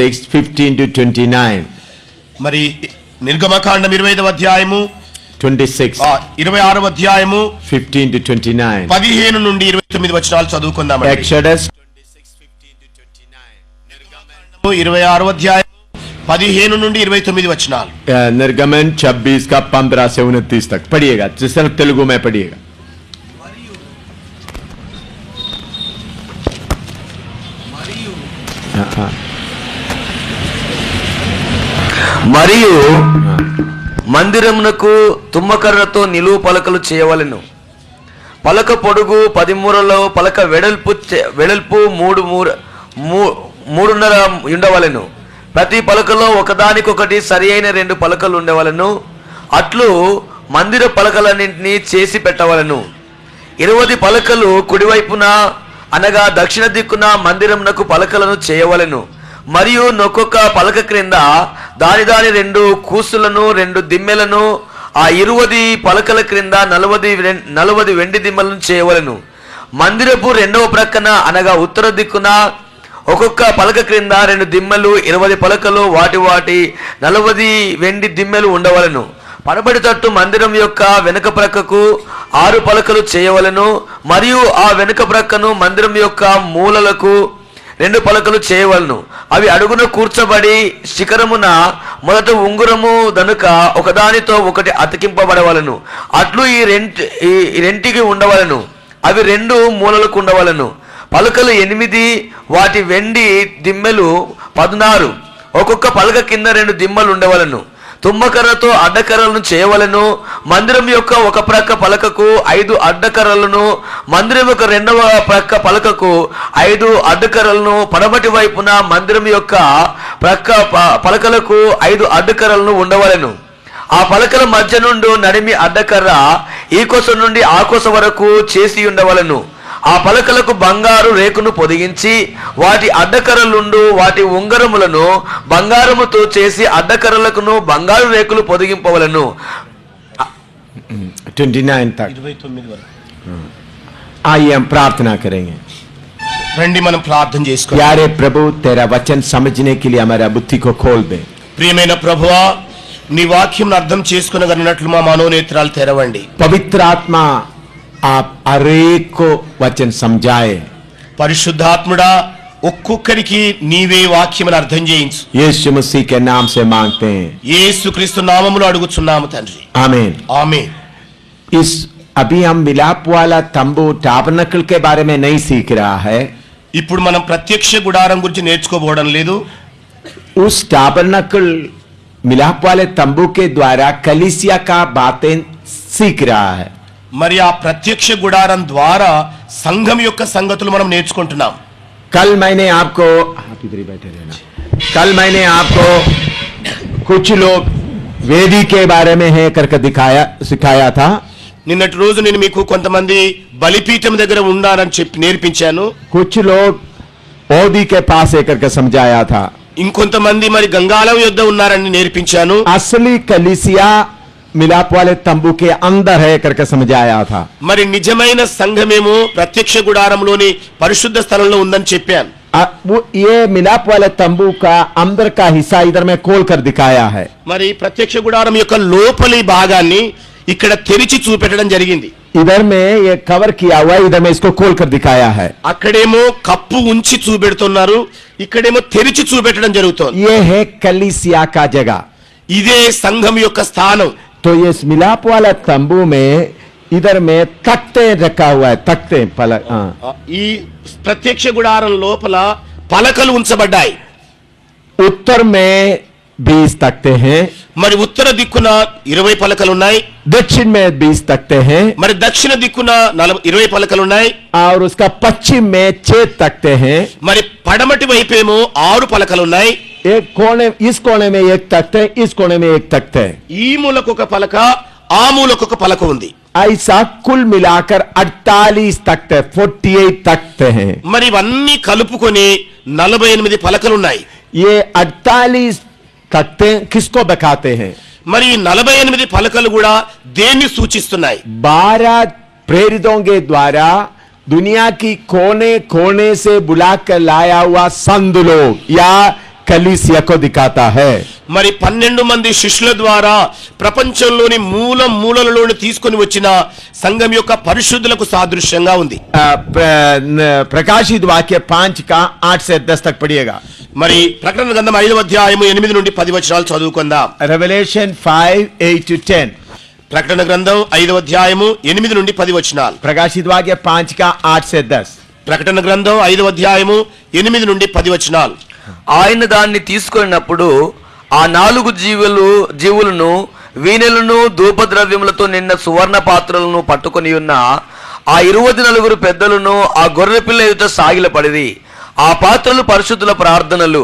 Six fifteen to twenty nine మరి నిర్గమకాండం ఇరవై ఐదవ అధ్యాయము ట్వంటీ సిక్స్ ఇరవై ఆరవ అధ్యాయము ఫిఫ్టీన్ టు ట్వంటీ నైన్ పదిహేను నుండి ఇరవై తొమ్మిది వచనాలు చదువుకుందాం ఎక్సడస్ ఇరవై ఆరో అధ్యాయం పదిహేను నుండి ఇరవై తొమ్మిది వచనాలు. Uh, నిర్గమన్ ఛబ్బీస్ కా పంద్రా సే తక్ పడియేగా. తెలుగు మే పడియగా. మరియు uh-huh. మరియు మందిరమునకు తుమ్మకర్రతో నిలువు పలకలు చేయవలెను. పలక పొడుగు పది మూరలో పలక వెడల్పు వెడల్పు మూడు మూడున్నర ఉండవలెను. ప్రతి పలకలో ఒకదానికొకటి సరి అయిన రెండు పలకలు ఉండవలెను. అట్లు మందిర పలకలన్నింటినీ చేసి పెట్టవలెను. ఇరువది పలకలు కుడివైపున అనగా దక్షిణ దిక్కున మందిరమునకు పలకలను చేయవలెను. మరియు నొక్కొక్క పలక క్రింద దాని దాని రెండు కూసులను రెండు దిమ్మెలను ఆ ఇరువది పలకల క్రింద నలవది నలవది వెండి దిమ్మలను చేయవలెను. మందిరపు రెండవ ప్రక్కన అనగా ఉత్తర దిక్కున ఒక్కొక్క పలక క్రింద రెండు దిమ్మలు ఇరవై పలకలు వాటి వాటి నలవది వెండి దిమ్మెలు ఉండవలను. పడబడి తట్టు మందిరం యొక్క వెనుక ప్రక్కకు ఆరు పలకలు చేయవలెను. మరియు ఆ వెనుక ప్రక్కను మందిరం యొక్క మూలలకు రెండు పలకలు చేయవలను. అవి అడుగున కూర్చబడి శిఖరమున మొదట ఉంగురము దనుక ఒకదానితో ఒకటి అతికింపబడవలను. అట్లు ఈ రెంట్ ఈ రెంటికి ఉండవలను. అవి రెండు మూలలకు ఉండవలను. పలకలు ఎనిమిది వాటి వెండి దిమ్మెలు పదునారు. ఒక్కొక్క పలక కింద రెండు దిమ్మలు ఉండవలను. తుమ్మకర్రతో అడ్డకర్రలను చేయవలను. మందిరం యొక్క ఒక ప్రక్క పలకకు ఐదు అడ్డకర్రలను మందిరం యొక్క రెండవ ప్రక్క పలకకు ఐదు అడ్డకర్రలను. పడమటి వైపున మందిరం యొక్క ప్రక్క ప- పలకలకు ఐదు అడ్డకర్రలను ఉండవలను. ఆ పలకల మధ్య నుండి నడిమి అడ్డకర్ర ఈ కొస నుండి ఆ కొస వరకు చేసి ఉండవలను. ఆ పలకలకు బంగారు రేకును పొదిగించి వాటి అడ్డకర్రలుండు వాటి ఉంగరములను బంగారముతో చేసి అడ్డకర్రలకును బంగారు రేకులు పొదిగింపవలను 29 तक ఇరవై తొమ్మిది వరకు आइए हम प्रार्थना करेंगे రండి మనం ప్రార్థన చేసుకో प्यारे प्रभु तेरा वचन समझने के लिए हमारा बुद्धि को खोल दे ప్రియమైన ప్రభువా నీ వాక్యం అర్థం చేసుకునగలిగినట్లు మా మనోనేత్రాలు తెరవండి पवित्र आत्मा आप हरेक को वचन समझाए పరిశుద్ధాత్ముడా ఒక్కొక్కరికి నీవే వాక్యమును అర్థం చేయించు यीशु मसीह के नाम से मांगते हैं యేసుక్రీస్తు నామములో అడుగుచున్నాము తండ్రి आमीन ఆమె इस अभी हम मिलाप वाला तंबू टाबरनकल के बारे में नहीं सीख रहा है ఇప్పుడు మనం ప్రత్యక్ష గుడారం గురించి నేర్చుకోబోవడం లేదు उस टाबरनकल मिलाप वाले तंबू के द्वारा कलिसिया का बातें सीख रहा है మరి ఆ ప్రత్యక్ష గుడారం ద్వారా సంఘం యొక్క సంగతులు మనం నేర్చుకుంటున్నాం. కల్ మైనే ఆప్కో కల్ మైనే ఆప్కో కుచ్ వేదికే వేది హే కర్క దిఖాయా సిఖాయా తా నిన్నటి రోజు నేను మీకు కొంతమంది బలిపీఠం దగ్గర ఉన్నానని చెప్పి నేర్పించాను. కుచ్ ఓదికే పాస్ ఏ కర్క సమజాయా తా ఇంకొంతమంది మరి గంగాలం యుద్ధ ఉన్నారని నేర్పించాను. అసలీ కలిసియా మిలాప్ వాలే తంబుకే అందర్ హే కరక సమజాయా థా. మరి నిజమైన సంఘమేమో ప్రత్యక్ష గుడారంలోని పరిశుద్ధ స్థలంలో ఉందని చెప్పాను. ఏ మిలాప్ వాలే తంబు కా అందర్ కా హిస్సా ఇదర్ మే కోల్ కర్ దిఖాయా హై. మరి ప్రత్యక్ష గుడారం యొక్క లోపలి భాగాన్ని ఇక్కడ తెరిచి చూపెట్టడం జరిగింది. ఇదర్ మే ఏ కవర్ కియా హువా ఇదర్ మే ఇస్కో కోల్ కర్ దిఖాయా హై. అక్కడేమో కప్పు ఉంచి చూపెడుతున్నారు ఇక్కడేమో తెరిచి చూపెట్టడం జరుగుతోంది. ఏ హే కలిసియా కా జగా. ఇదే సంఘం యొక్క స్థానం. तो ये इस मिलाप वाला तंबू में इधर में तख्ते रखा हुआ है तख्ते पलक हाँ ఈ ప్రత్యక్ష గుడారం లోపల పలకలు ఉంచబడ్డాయి उत्तर में बीस तख्ते हैं మరి ఉత్తర దిక్కున ఇరవై పలకలు ఉన్నాయి दक्षिण में बीस तख्ते हैं మరి దక్షిణ దిక్కున నలభై ఇరవై పలకలు ఉన్నాయి और उसका पश्चिम में छह तख्ते हैं మరి పడమటి వైపేమో ఆరు పలకలు ఉన్నాయి एक कोने इस कोने में एक तख्त है इस कोने में एक तख्त है ఈ మూలకు ఒక పలక ఆ మూలకు ఒక పలక ఉంది ऐसा कुल मिलाकर 48 तख्त है 48 तख्त हैं మరి ఇవన్నీ కలుపుకొని నలభై ఎనిమిది పలకలు ఉన్నాయి ये 48 तख्ते किसको दिखाते हैं మరి ఈ నలభై ఎనిమిది పలకలు కూడా దేన్ని సూచిస్తున్నాయి बारह प्रेरितों के द्वारा दुनिया की कोने कोने से बुलाकर लाया हुआ संत लोग या कलीसिया को दिखाता है మరి పన్నెండు మంది శిష్యుల ద్వారా ప్రపంచంలోని మూల మూలలలోని తీసుకొని వచ్చిన సంఘం యొక్క పరిశుద్ధులకు సాదృశ్యంగా ఉంది अ, प्र- न- प्रकाशित वाक्य पांच का आठ से दस तक पढ़िएगा మరి ప్రకటన గ్రంథం ఐదవ అధ్యాయము ఎనిమిది నుండి పది వచనాలు చదువుకుందాం revelation five eight two ten ప్రకటన గ్రంథం ఐదవ అధ్యాయము ఎనిమిది నుండి పది వచనాలు प्रकाशित वाक्य पांच का आठ से दस ప్రకటన గ్రంథం ఐదవ అధ్యాయము ఎనిమిది నుండి పది వచనాలు ఆయన దాన్ని తీసుకున్నప్పుడు ఆ నాలుగు జీవులు జీవులను వీణెలను ధూపద్రవ్యములతో నిన్న సువర్ణ పాత్రలను పట్టుకొని ఉన్న ఆ ఇరువది నలుగురు పెద్దలను ఆ గొర్రె పిల్ల ఎదుట సాగిలపడిది ఆ పాత్రలు పరిశుద్ధుల ప్రార్థనలు.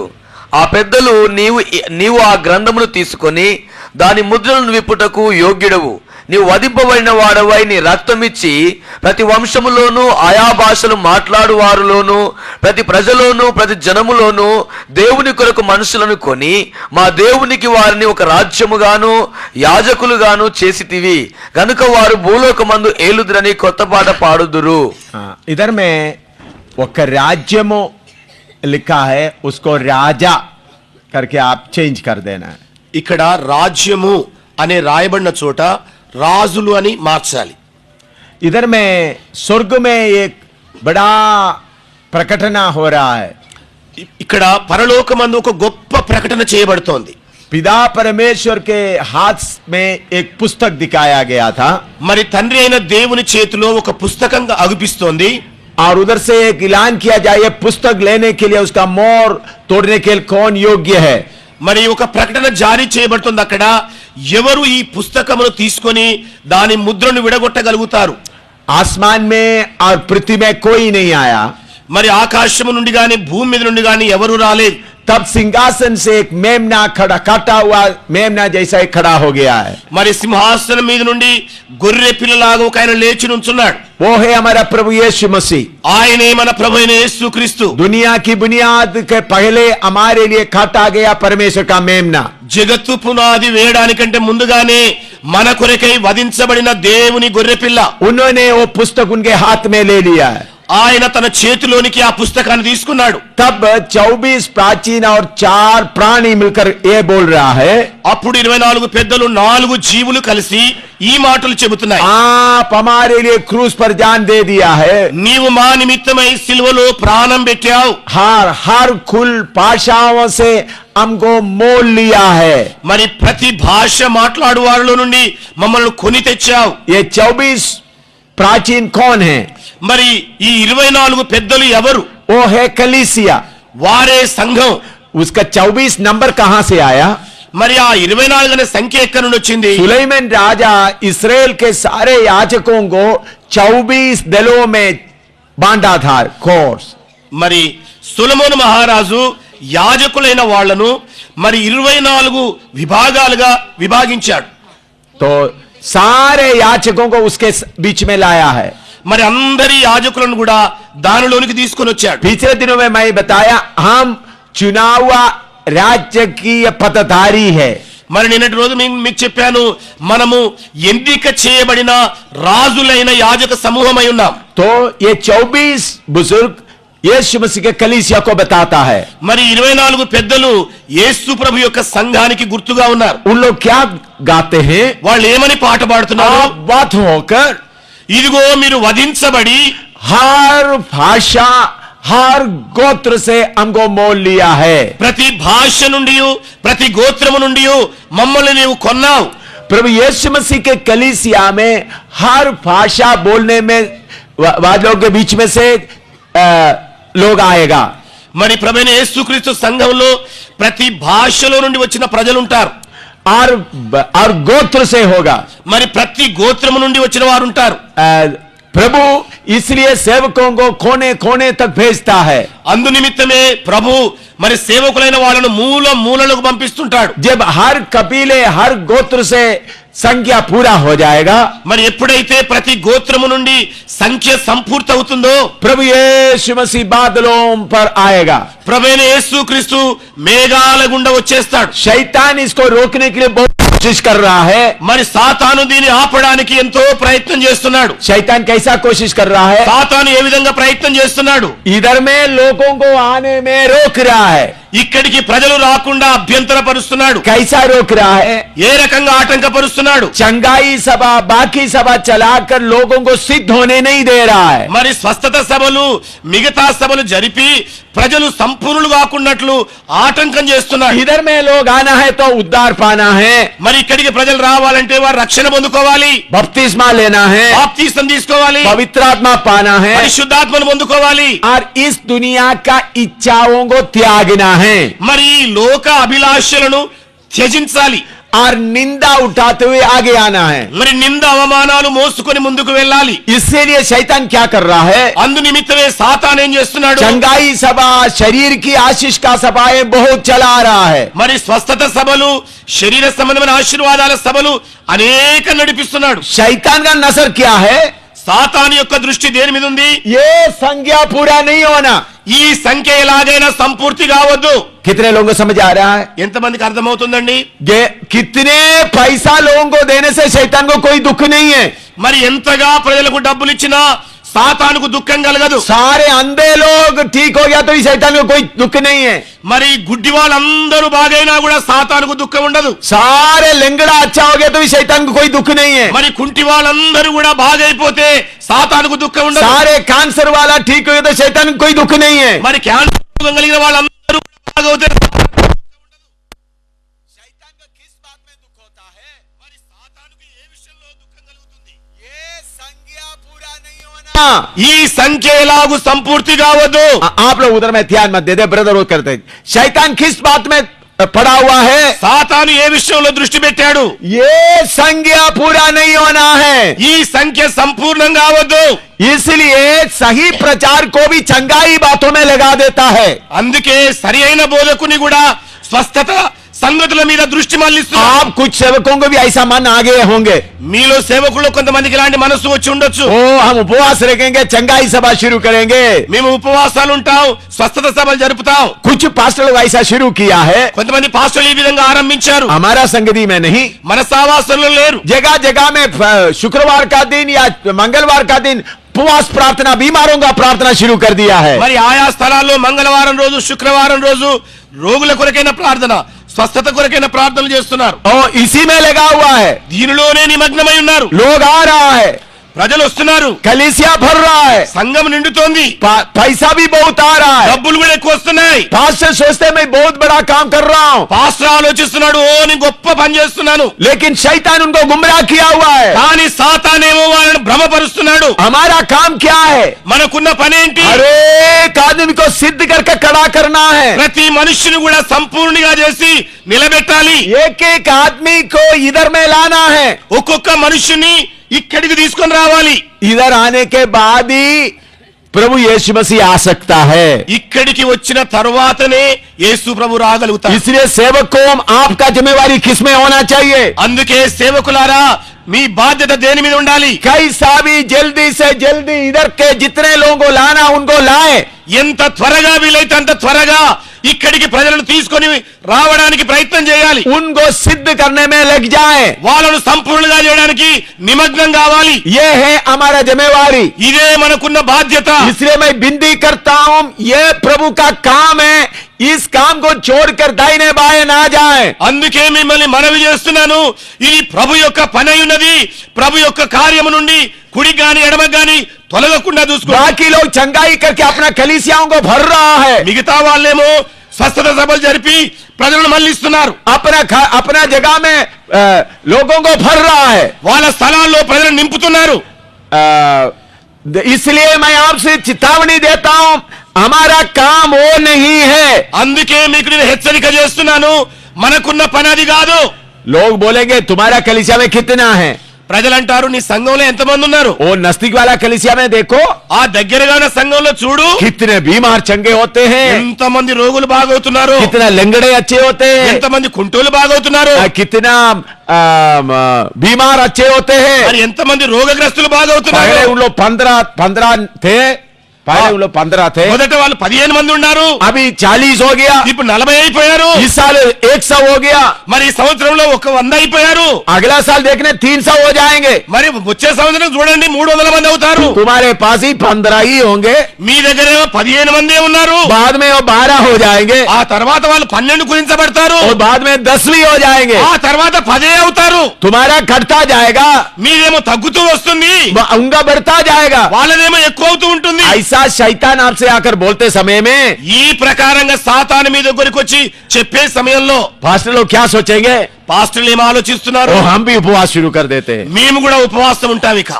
ఆ పెద్దలు నీవు నీవు ఆ గ్రంథమును తీసుకొని దాని ముద్రలను విప్పుటకు యోగ్యుడవు. నీ వధింపబడిన వాడవై నీ రక్తమిచ్చి ప్రతి వంశములోనూ ఆయా భాషలు మాట్లాడు వారిలోనూ ప్రతి ప్రజలోనూ ప్రతి జనములోనూ దేవుని కొరకు మనుషులను కొని మా దేవునికి వారిని ఒక రాజ్యముగాను యాజకులుగాను చేసితివి. కనుక వారు భూలోకమందు ఏలుదురని కొత్త పాట పాడుదురు. ఇదర్మే ఒక రాజ్యము లిఖాహే ఉస్కో రాజా కర్కే ఆప్ చేంజ్ కర్దేనా ఇక్కడ రాజ్యము అనే రాయబడిన చోట రాజులు అని మార్చాలి इधर में स्वर्ग में एक बड़ा प्रकटना हो रहा है ఇ- ఇక్కడ పరలోకమందు ఒక గొప్ప ప్రకటన చేయబడుతోంది पिता परमेश्वर के हाथ में एक पुस्तक दिखाया गया था మరి తండ్రి అయిన దేవుని చేతిలో ఒక పుస్తకంగా అగుపిస్తోంది और उधर से एक ऐलान किया जाए ये पुस्तक लेने के लिए उसका मोर तोड़ने के लिए कौन योग्य है మరి ఒక ప్రకటన జారీ చేయబడుతుంది అక్కడ ఎవరు ఈ పుస్తకమును తీసుకొని దాని ముద్రను విడగొట్టగలుగుతారు आसमान में और पृथ्वी में कोई नहीं आया మరి ఆకాశము నుండి గాని భూమి మీద నుండి గాని ఎవరు రాలేదు तब सिंहासन से एक मेमना खड़ा काटा हुआ मेमना जैसा ही खड़ा हो गया है మరి సింహాసనం మీద నుండి గొర్రె పిల్లలాగా ఒక ఆయన లేచి నుంచున్నాడు वो है हमारा प्रभु यीशु मसीह ఆయనే మన ప్రభు అయిన యేసుక్రీస్తు दुनिया की बुनियाद के पहले हमारे लिए काटा गया परमेश्वर का मेमना జగత్తు పునాది వేయడానికంటే ముందుగానే మన కొరకై వధించబడిన దేవుని గొర్రె పిల్ల उन्होंने वो पुस्तक उनके हाथ में ले लिया है ఆయన తన చేతిలోనికి ఆ పుస్తకాన్ని తీసుకున్నాడు तब 24 प्राचीन और चार प्राणी मिलकर ये बोल रहा है అప్పుడు ఇరవై నాలుగు పెద్దలు నాలుగు జీవులు కలిసి ఈ మాటలు చెబుతున్నాయి आप हमारे लिए क्रूस पर जान दे दिया है నీవు మా నిమిత్తమై సిలువలో ప్రాణం పెట్టావు हर हर कुल भाषाओं से हमको मोल लिया है మరి ప్రతి భాష మాట్లాడు వారిలో నుండి మమ్మల్ని కొని తెచ్చావు ये 24 प्राचीन कौन है మరి ఈ ఇరవై నాలుగు పెద్దలు ఎవరు? ఓ హే కలీసియా. వారే సంఘం. ఉస్కా చౌబీస్ నంబర్ కహా సే ఆయా? మరి ఆ ఇరవై నాలుగు అనే సంఖ్య ఎక్కడి నుండి వచ్చింది? సులైమన్ రాజా ఇస్రాయేల్ కే సారే యాచకోంగో చౌబీస్ దలో మే బాండాధార్ కోర్స్. మరి సులమోన్ మహారాజు యాజకులైన వాళ్ళను మరి ఇరవై నాలుగు విభాగాలుగా విభాగించాడు. తో సారే యాచకోంగో ఉస్కే బీచ్ మే లాయా హై. మరి అందరి యాజకులను కూడా దానిలోనికి తీసుకొని వచ్చాడు पिछले दिनों में मैं बताया हम चुनाव राजकीय पदधारी है మరి నిన్నటి రోజు మీ- మీకు చెప్పాను మనము ఎన్నిక చేయబడిన రాజులైన యాజక సమూహమై ఉన్నాం तो ये 24 बुजुर्ग यीशु मसीह के कलीसिया को बताता है మరి ఇరవై నాలుగు పెద్దలు యేసు ప్రభు యొక్క సంఘానికి గుర్తుగా ఉన్నారు उन लोग क्या गाते हैं వాళ్ళు ఏమని పాట పాడుతున్నారు आप बात होकर ఇదిగో మీరు వధించబడి हर भाषा हर गोत्र से हमको मोल लिया है ప్రతి భాష నుండి ప్రతి గోత్రము నుండి మమ్మల్ని నీవు కొన్నావు प्रभु यीशु मसीह के कलीसिया में हर भाषा बोलने में वा- वालों के बीच में से अ, लोग आएगा మరి ప్రభైన యేసుక్రీస్తు సంఘంలో ప్రతి భాషలో నుండి వచ్చిన ప్రజలు ఆరు గోత్ర సే హోగా. మరి ప్రతి గోత్రము నుండి వచ్చిన వారు ఉంటారు ప్రభు ఇస్లియే సేవకోంగో కోనే కోనే తక్ భేస్తా హై. అందు నిమిత్తమే ప్రభు మరి సేవకులైన వాళ్ళను మూల మూలలకు పంపిస్తుంటాడు. జబ్ హర్ కపీలే హర్ గోత్ర సే సంఖ్య పూరా హో జాయేగా. మరి ఎప్పుడైతే ప్రతి గోత్రము నుండి సంఖ్య సంపూర్తి అవుతుందో ప్రభు యేసు మసీ బాదలోం పర్ యేసు క్రీస్తు మేఘాల గుండా వచ్చేస్తాడు. శైతాన్ ఇస్కో రోకనే కే మరి సాతాను దీన్ని ఆపడానికి ఎంతో ప్రయత్నం చేస్తున్నాడు. శైతాన్ కైసా కోషిష్ కర్ రహా హై. సాతాను ఏ విధంగా ప్రయత్నం చేస్తున్నాడు? ఇదర్ మే లోగోం కో ఆనే మే రోక్ రహా హై. ఇక్కడికి ప్రజలు రాకుండా అభ్యంతరపరుస్తున్నాడు. కైసారోకిరా ఏ రకంగా ఆటంకపరుస్తున్నాడు? చంగాయి సభ బాకీ సభ చలాకర్ లోగోంకు సిద్ధ్ హోనే నహీ దే మరి స్వస్థత సభలు మిగతా సభలు జరిపి ప్రజలు సంపూర్ణులు కాకున్నట్లు ఆటంకం చేస్తున్నాడు इधर में लोग आना है तो उद्धार पाना है మరి ఇక్కడికి ప్రజలు రావాలంటే వారు రక్షణ పొందుకోవాలి बपतिस्मा लेना है బాప్తీసం తీసుకోవాలి पवित्र आत्मा पाना है పరిశుద్ధాత్మను పొందుకోవాలి और इस दुनिया का इच्छाओं को त्यागना है మరి ఈ లోక అభిలాషలను త్యజించాలి ఆర్ నిందా ఉఠాతే ఆగే ఆనా హై మరి నింద అవమానాలు మోసుకొని ముందుకు వెళ్ళాలి. ఇస్సేలియే శైతాన్ క్యా కర్ రహా హై అందు నిమిత్తమే సాతాన్ ఏం చేస్తున్నాడు? చంగాయి సభ శరీర్కి ఆశీష్ కా సభ బహుత్ చలా రహా హై మరి స్వస్థత సభలు శరీర సంబంధమైన ఆశీర్వాదాల సభలు అనేక నడిపిస్తున్నాడు. శైతాన్గా నసర్ క్యా హై సాతాను యొక్క దృష్టి దేని మీద ఉంది ये संज्ञा पूरा नहीं होना ఈ సంఖ్య ఎలాగైనా సంపూర్తి కావద్దు कितने लोगों को समझ आ रहा है ఎంతమందికి అర్థమవుతుందండి ये कितने पैसा लोगों को देने से शैतान को कोई दुख नहीं है మరి ఎంతగా ప్రజలకు డబ్బులు ఇచ్చినా సాతానుకు దుఃఖం కలగదు. సారే అందే లోగ్ ఠీక్ ఈ సైతాన్ దుఃఖ నహీ మరి గుడ్డి వాళ్ళందరూ బాగైనా కూడా సాతానుకు దుఃఖం ఉండదు. సారే లెంగడా అచ్చా హో ఈ సైతాన్ కో కోయి దుఃఖ నహీ మరి కుంటి వాళ్ళందరూ కూడా బాగైపోతే సాతానుకు దుఃఖం ఉండదు. సారే క్యాన్సర్ వాళ్ళ ఠీక్ సైతానికి గయా కోయి దుఃఖ నహీ మరి క్యాన్సర్ కలిగిన వాళ్ళందరూ బాగవుతారు. ఈ సంఖ్య ఎలాగు సంపూర్తి కావద్దు आ- आप लोग उधर में ध्यान मत दे दे ब्रदर वो करते हैं। शैतान किस बात में पड़ा हुआ है సాతాను ఏ విషయంలో దృష్టి పెట్టాడు ये संज्ञा पूरा नहीं होना है ఈ సంఖ్య సంపూర్ణం కావద్దు इसलिए सही प्रचार को भी चंगाई बातों में लगा देता है అందుకే సరి అయిన బోధకుని కూడా స్వస్థత సంగతుల మీద దృష్టి మళ్లిస్తున్నారు आप कुछ सेवकों को भी ऐसा मन आ गए होंगे మీలో సేవకుల్లో కొంతమందికి ఇలాంటి మనస్సు వచ్చి ఉండొచ్చు ओ हम उपवास रखेंगे चंगाई सभा शुरू करेंगे మేము ఉపవాసాలు ఉంటాం స్వస్థత సభలు జరుపుతాం कुछ पास्टर लोग ऐसा शुरू किया है కొంతమంది పాస్టర్లు ఈ విధంగా ఆరంభించారు हमारा संगति में नहीं మన సావాసంలో లేరు जगह जगह में अ, शुक्रवार का दिन या मंगलवार का दिन उपवास प्रार्थना बीमारों का प्रार्थना शुरू कर दिया है మరి ఆయా స్థలాల్లో మంగళవారం రోజు శుక్రవారం రోజు రోగుల కొరకైన ప్రార్థన స్వస్థత కొరకైన ప్రార్థనలు చేస్తున్నారు. దీనిలోనే నిమగ్నమై ఉన్నారు. లోగ్ ఆ ప్రజలు వస్తున్నారు. కలిసియా భర్రాయ్. సంఘం నిండుతోంది. పైసా బి బహుత్ డబ్బులు కూడా ఎక్కువ వస్తున్నాయి. పాస్టర్ చూస్తే మేము బహుత్ బడా కామ్ కర్ రా పాస్టర్ ఆలోచిస్తున్నాడు ఓ నేను గొప్ప పని చేస్తున్నాను. లేకిన్ శైతాన్ ఉంకో గుమ్రా కియా హువా హై. కానీ సాతాన్ ఏమో వాళ్ళని భ్రమపరుస్తున్నాడు. హమారా కామ్ క్యా హై. మనకున్న పని ఏంటి అరే ఆదమి కో సిద్ధ కర్క కడా కర్నా హై. ప్రతి మనుషుని కూడా సంపూర్ణంగా చేసి నిలబెట్టాలి. ఏకేక ఆద్మీ కో ఇదర్ మే లానా హై. ఒక్కొక్క మనుషుని ఇక్కడికి తీసుకొని రావాలి इधर आने के बाद ही प्रभु यीशु मसीह आ सकता है ఇక్కడికి వచ్చిన తర్వాతనే యేసు ప్రభు రాగలుగుతారు इसलिए सेवक को आपका जिम्मेवारी किसमें होना चाहिए అందుకే సేవకులారా మీ బాధ్యత దేని మీద ఉండాలి कैसा भी जल्दी से जल्दी इधर के जितने लोगों को लाना उनको लाए ఎంత త్వరగా వీలైతే అంత త్వరగా ఇక్కడికి ప్రజలను తీసుకొని రావడానికి ప్రయత్నం చేయాలి. ఉన్గో సిద్ధ కర్ణమే లెగ్ జాయ్ వాళ్ళను సంపూర్ణంగా చేయడానికి నిమగ్నం కావాలి. ఏ హే అమారా జమేవారి ఇదే మనకున్న బాధ్యత. ఇస్రేమై బిందీ కర్తాం ఏ ప్రభు కా కామ్ ఇస్ కామ్ కో చోర్ కర్ దైనే బాయ నా జాయ్ అందుకే మిమ్మల్ని మనవి చేస్తున్నాను. ఇది ప్రభు యొక్క పని ఉన్నది. ప్రభు యొక్క కార్యము నుండి కుడి గాని ఎడమ గాని తొలగకుండా చూసుకో బాకీలో చంగాయి కర్కి అప్నా కలిసి కో భర్ హై మిగతా వాళ్ళేమో స్వస్థత సభలు జరిపి ప్రజలను మళ్ళిస్తున్నారు अपना खा- अपना जगह में अ, लोगों को भर रहा है వాళ్ళ స్థలాల్లో ప్రజలను నింపుతున్నారు अ, इसलिए मैं आपसे चेतावनी देता हूं हमारा काम वो नहीं है అందుకే మీకు నేను హెచ్చరిక చేస్తున్నాను మనకున్న పని అది కాదు लोग बोलेंगे तुम्हारा कलिसिया में कितना है ప్రజలంటారు నీ సంఘంలో ఎంతమంది ఉన్నారు? ఓ నస్తిక్ కలిసి అనే దేకో ఆ దగ్గరగా ఉన్న సంఘంలో చూడు. కిత్నే బీమార్ చంగే హోతే ఎంత ఎంతమంది రోగులు బాగవుతున్నారు? కిత్నా లెంగడే అచ్చే హోతే ఎంతమంది కుంటూలు బాగవుతున్నారు? కిత్నా బీమార్ అచ్చే హోతే ఎంత మంది ఎంతమంది రోగగ్రస్తులు బాగవుతున్నారు? పంద్రా పంద్రా పాలెంలో పందరాతే. మొదట వాళ్ళు పదిహేను మంది ఉన్నారు. అవి చాలీస్ హోగియా. ఇప్పుడు నలభై అయిపోయారు. ఈ ఏక్ సౌ మరి సంవత్సరంలో ఒక వంద అయిపోయారు. అగలా సాల్ దేఖనే తీన్ సౌ హో జాయేంగే మరి వచ్చే సంవత్సరం చూడండి మూడు వందల మంది అవుతారు. తుమారే పాసి పంద్రహి హోంగే. మీ దగ్గర పదిహేను మంది ఉన్నారు. బాద్ మే బారా హో జాయేంగే ఆ తర్వాత వాళ్ళు పన్నెండు కుదించబడతారు. బాద్ మే దస్వి హో జాయేంగే ఆ తర్వాత పదే అవుతారు. తుమారా కడతా జాయగా. మీరేమో తగ్గుతూ వస్తుంది. ఉంగా పెడతా జాయేగా. వాళ్ళదేమో ఎక్కువ అవుతూ ఉంటుంది. ఐసా ऐसा शैतान आपसे आकर बोलते समय में ఈ ప్రకారంగా సాతాను మీ దగ్గరికి వచ్చి చెప్పే సమయంలో पास्टर लोग क्या सोचेंगे పాస్టర్లు ఏం ఆలోచిస్తున్నారు तो हम भी उपवास शुरू कर देते हैं మేము కూడా ఉపవాసం ఉంటాం ఇక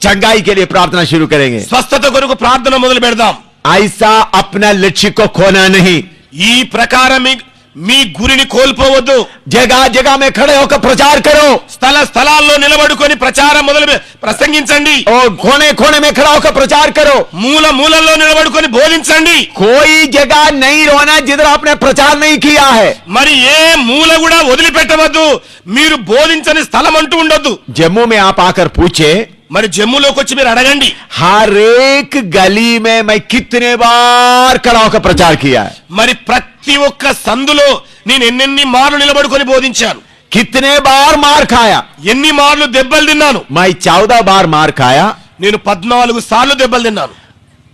चंगाई के लिए प्रार्थना शुरू करेंगे స్వస్థత కొరకు ప్రార్థన మొదలు పెడదాం ऐसा अपना लक्ष्य को खोना नहीं ఈ ప్రకారం మీ- మీ గురిని కోల్పోవద్దు. జగా జగా మే ఖడే ఒక ప్రచార్ కరో. స్థల స్థలాల్లో నిలబడుకొని ప్రచారం మొదలు ప్రసంగించండి. ఓ కోనే కోనే మే ఖడా ఒక ప్రచార్ కరో. మూల మూలల్లో నిలబడుకొని బోధించండి. కోయి జగా నై రోనా జిదర్ ఆప్నే ప్రచార్ నహీ కియా హై. మరి ఏ మూల కూడా వదిలిపెట్టవద్దు. మీరు బోధించని స్థలం అంటూ ఉండొద్దు. జమ్మూ మే ఆప్ ఆకర్ పూచే మరి జమ్ములోకి వచ్చి మీరు అడగండి. హరేక్ గలీ మే మై కిత్నే బార్ కళాక ప్రచార్ కియా. మరి ప్రతి ఒక్క సందులో నేను ఎన్నెన్ని మార్లు నిలబడుకొని బోధించాను. కిత్నే బార్ మార్ ఖాయా. ఎన్ని మార్లు దెబ్బలు తిన్నాను. మై చౌదా బార్ మార్ ఖాయా. నేను పద్నాలుగు సార్లు దెబ్బలు తిన్నాను.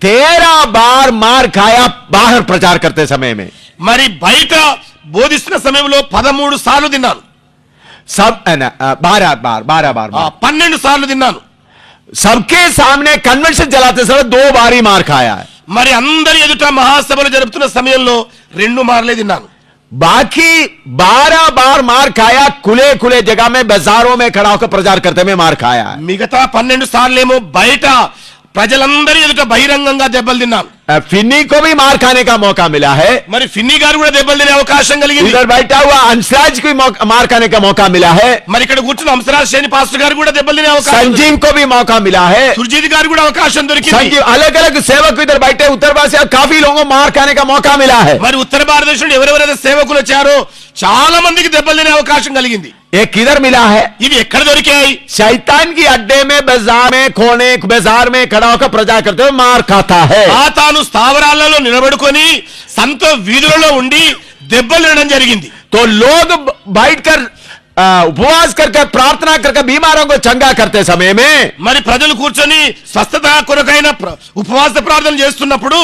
తేరా బార్ మార్ ఖాయా బాహర్ ప్రచార్ కర్తే సమయమే. మరి బయట బోధిస్తున్న సమయంలో పదమూడు సార్లు తిన్నాను. సబ్ బారా బార్ బారా బార్ పన్నెండు సార్లు తిన్నాను. सबके सामने कन्वेंशन चलाते समय दो बार ही मार खाया है మరి అందరి ఎదుట మహాసభలు జరుపుతున్న సమయంలో రెండు మార్లే తిన్నాను बाकी बारह बार मार खाया खुले खुले जगह में बाजारों में खड़ा होकर प्रचार करते हुए मार खाया है మిగతా పన్నెండు సార్లేమో బయట ప్రజలందరి ఎదుట బహిరంగంగా దెబ్బలు తిన్నాను अ, फिन्नी को भी मार खाने का मौका मिला है మరి ఫిన్ని గారు కూడా దెబ్బలు తినే అవకాశం కలిగింది इधर बैठा हुआ अंशराज को भी मौका- मार खाने का मौका मिला है మరి ఇక్కడ కూర్చున్న హంసరాజ్ శేని పాస్టర్ గారు కూడా దెబ్బలు తినే అవకాశం ఉంది. संजीव को भी मौका मिला है సుర్జీత్ గారు కూడా అవకాశం దొరికింది संजीव अलग अलग सेवक इधर बैठे उत्तर भारत से काफी लोगों को मार खाने का मौका मिला है మరి ఉత్తర భారతదేశంలో ఎవరెవరైతే సేవకులు వచ్చారో చాలా మందికి దెబ్బలు తినే అవకాశం కలిగింది ये किधर मिला है ఇవి ఎక్కడ దొరికాయి शैतान की अड्डे में बाजार में कोने बाजार में खड़ा होकर प्रचार करते हुए मार खाता है తాను స్థావరాలలో నిలబడుకొని సంత వీధులలో ఉండి దెబ్బలు తినడం జరిగింది तो लोग बैठकर अ, उपवास करके प्रार्थना करके बीमारों को चंगा करते समय में మరి ప్రజలు కూర్చొని స్వస్థత కొరకైన ప్ర- ఉపవాస ప్రార్థన చేస్తున్నప్పుడు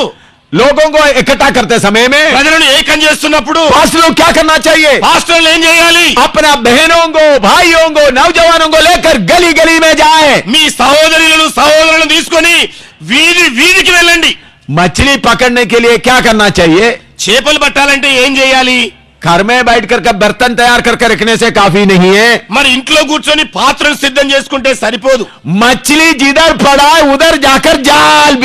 लोगों को इकट्ठा करते समय में ప్రజలను ఏకం చేస్తున్నప్పుడు पास्टर लोग क्या करना चाहिए పాస్టర్లు ఏం చేయాలి अपना बहनों को भाइयों को नौजवानों को लेकर गली गली में जाए మీ సహోదరులను సహోదరులను తీసుకొని వీధి వీధికి వెళ్ళండి मछली पकड़ने के लिए क्या करना चाहिए చేపలు పట్టాలంటే ఏం చేయాలి घर में बैठ कर के बर्तन तैयार करके रखने से काफी नहीं है మరి ఇంట్లో కూర్చొని పాత్రలు సిద్ధం చేసుకుంటే సరిపోదు मछली जिधर पड़ा है उधर जाकर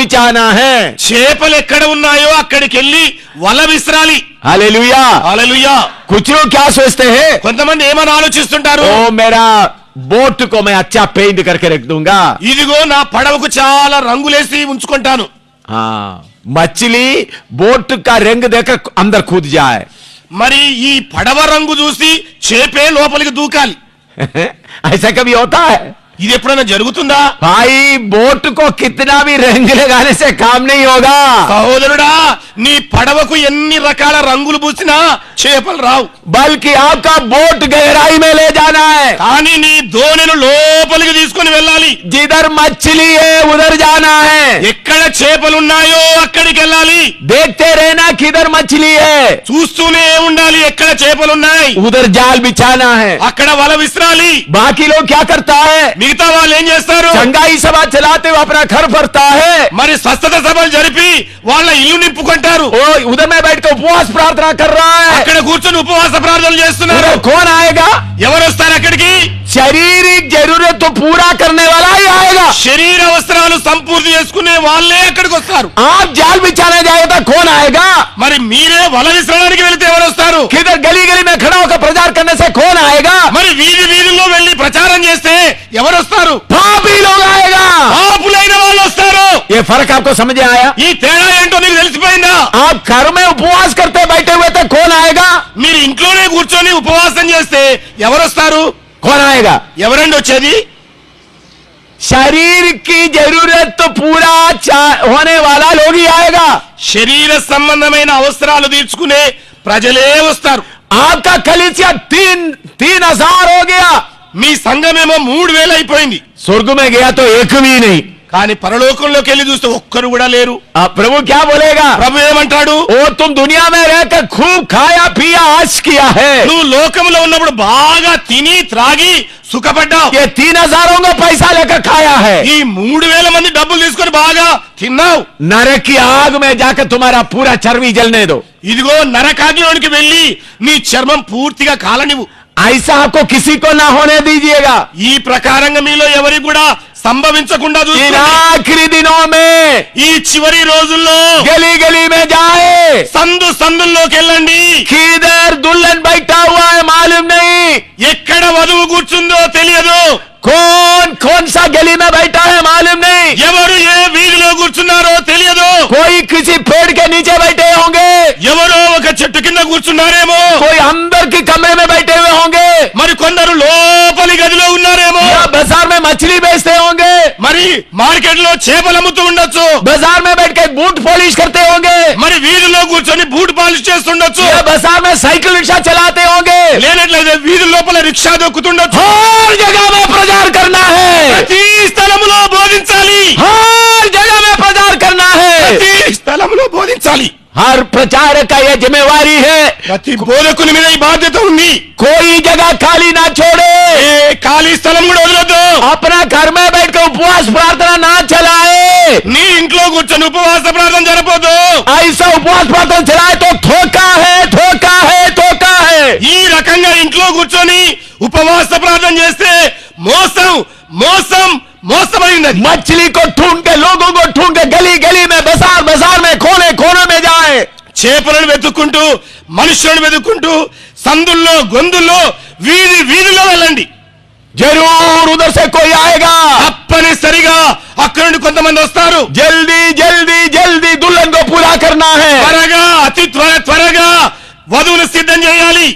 जाल बिछाना है చేపలు ఎక్కడ ఉన్నాయో అక్కడికి వెళ్ళి వల విసరాలి हालेलुया అలలుయా कुछ लोग क्या सोचते हैं కొంతమంది ఏమని ఆలోచిస్తుంటారు ओ मेरा बोट को मैं अच्छा पेंट करके रख दूंगा ఇదిగో నా పడవకు చాలా రంగులేసి ఉంచుకుంటాను हाँ मछली बोट का रंग देखकर अंदर कूद जाए మరి ఈ పడవ రంగు చూసి చేపే లోపలికి దూకాలి ऐसा कभी होता है ఇది ఎప్పుడైనా జరుగుతుందా? భాయ్ బోట్ కో కిత్నా భీ రంగులు కానిసే కామ్ నీ యోగా. సహోదరుడా నీ పడవకు ఎన్ని రకాల రంగులు పూసినా చేపలు రావు. బల్కి ఆకా బోట్ గహరాయి మే లే జానా కానీ నీ ధోనిను లోపలికి తీసుకొని వెళ్ళాలి. జిదర్ మచ్చిలి ఉదర్ జానా హై ఎక్కడ చేపలు ఉన్నాయో అక్కడికి వెళ్ళాలి. దేఖతే రేనా కిదర్ మచ్చిలి చూస్తూనే ఉండాలి ఎక్కడ చేపలు ఉన్నాయి. ఉదర్ జాల్ బిచానా హై. అక్కడ వల విసరాలి. బాకీలో క్యా కర్తా హై? మిగతా వాళ్ళు ఏం చేస్తారు? చంగాయి సభ చలాతే అపనా ఘర్ భర్తా హే. మరి స్వస్థత సభలు జరిపి వాళ్ళ ఇల్లు నింపుకుంటారు. ఓ ఉదయమే బయటకు ఉపవాస ప్రార్థన కర్రా. అక్కడ కూర్చొని ఉపవాస ప్రార్థనలు చేస్తున్నారు. కోన్ ఆయగా ఎవరు వస్తారు అక్కడికి? శరీర జరూరత్ పూరా కర్నే వాలా ఆయేగా శరీర అవసరాలు సంపూర్తి చేసుకునే వాళ్ళే అక్కడికి వస్తారు. ఆ జాల్ బిచ్చానే జాయేగా కోన్ ఆయగా మరి మీరే వల శ్రవణానికి వెళితే ఎవరు వస్తారు? కిదర్ గలీ గలీ మే ఖడా ఒక ప్రజా ప్రచారం చేస్తే ఎవరు వస్తారు पापी लोग आएगा పాపులైన వాళ్ళు వస్తారు ये फर्क आपको समझ में आया ఈ తేడా ఏంటో నీకు తెలిసిపోయిందా आप घर में उपवास करते बैठे हुए थे कौन आएगा మీరు ఇంట్లోనే కూర్చొని ఉపవాసం చేస్తే ఎవరు వస్తారు कौन आएगा ఎవరండి వచ్చేది शरीर की जरूरत तो पूरा चा- होने वाला लोग ही आएगा శరీర సంబంధమైన అవసరాలు తీర్చుకునే ప్రజలే వస్తారు आपका कलिसिया तीन तीन हजार हो गया మీ సంఘమేమో మూడు వేలు అయిపోయింది स्वर्ग में गया तो एक भी नहीं కానీ పరలోకంలోకి వెళ్ళి చూస్తే ఒక్కరు కూడా లేరు अब प्रभु क्या बोलेगा ప్రభు ఏమంటాడు ओ तुम दुनिया में रहकर खूब खाया पिया आश किया है నువ్వు లోకంలో ఉన్నప్పుడు బాగా తిని త్రాగి సుఖపడ్డావు ये तीन हजारों का पैसा लेकर खाया है ఈ మూడు వేల మంది డబ్బులు తీసుకొని బాగా తిన్నావు नरक की आग में जाकर तुम्हारा पूरा चर्बी जलने दो ఇదిగో నరకాగ్నిలోనికి వెళ్ళి నీ చర్మం పూర్తిగా కాలనివు ఐసా కీసీ కో నా హోనే దీజియేగా ఈ ప్రకారంగా మీలో ఎవరి కూడా సంభవించకుండా ఆఖరి దినోమే ఈ చివరి రోజుల్లో గలీ గలీ మే జాయే సందు సందుల్లోకి వెళ్ళండి. కీదర్ దుల్లన్ బయట మాలూమ్ నై ఎక్కడ వధువు కూర్చుందో తెలియదు. కోన్ కోన్ సా గలీ మే బయట మాలూమ్ ఎవరు ఏ వీధిలో కూర్చున్నారో తెలియదు. కోయి కిసి పేడ్ కే నీచే బయట హోంగే ఎవరో ఒక చెట్టు కింద కూర్చున్నారేమో. కోయి అందరికి కమరే మే మరి కొందరు లోపలి గదిలో ఉన్నారేమో. బజార్ మే మచిలీ బేస్తే హోంగే. మరి మార్కెట్లో చేపలు అమ్ముతూ ఉండొచ్చు. బజార్ మే బయట బూట్ పాలిష్ కర్తే హోంగే. మరి వీధిలో కూర్చొని బూట్ పాలిష్ చేస్తుండొచ్చు. బజార్ మే సైకిల్ రిక్షా చలాతే హోంగే. లేనట్లయితే వీధి లోపల రిక్షా దొక్కుతుండొచ్చు. ప్రచార్ కర్నా ప్రతి స్థలములో బోధించాలి. ప్రతి స్థలములో బోధించాలి हर प्रचारक का यह जिम्मेवारी है ప్రతి బోధకుని మీద ఈ బాధ్యత ఉంది कोई जगह खाली ना छोड़े ఏ ఖాళీ స్థలం కూడా వదలొద్దు अपना घर में बैठकर उपवास प्रार्थना ना चलाए నీ ఇంట్లో కూర్చొని ఉపవాస ప్రార్థన జరపొద్దు ऐसा उपवास प्रार्थना चलाए तो धोखा है धोखा है धोखा है ఈ రకంగా ఇంట్లో కూర్చొని ఉపవాస ప్రార్థన చేస్తే మోసం మోసం మోసమైంది అది. मछली को ढूंढ చేపలను వెతుక్కుంటూ మనుషులను వెతుక్కుంటూ సందుల్లో గొంతుల్లో వీధి వీధిలో వెళ్ళండి. జరూరు దర్శకోయాయగా తప్పనిసరిగా అక్కడ నుండి కొంతమంది వస్తారు. జల్దీ జల్దీ జల్దీ దుల్లంతో పూరా త్వరగా అతి త్వర త్వరగా వధువులు సిద్ధం చేయాలి.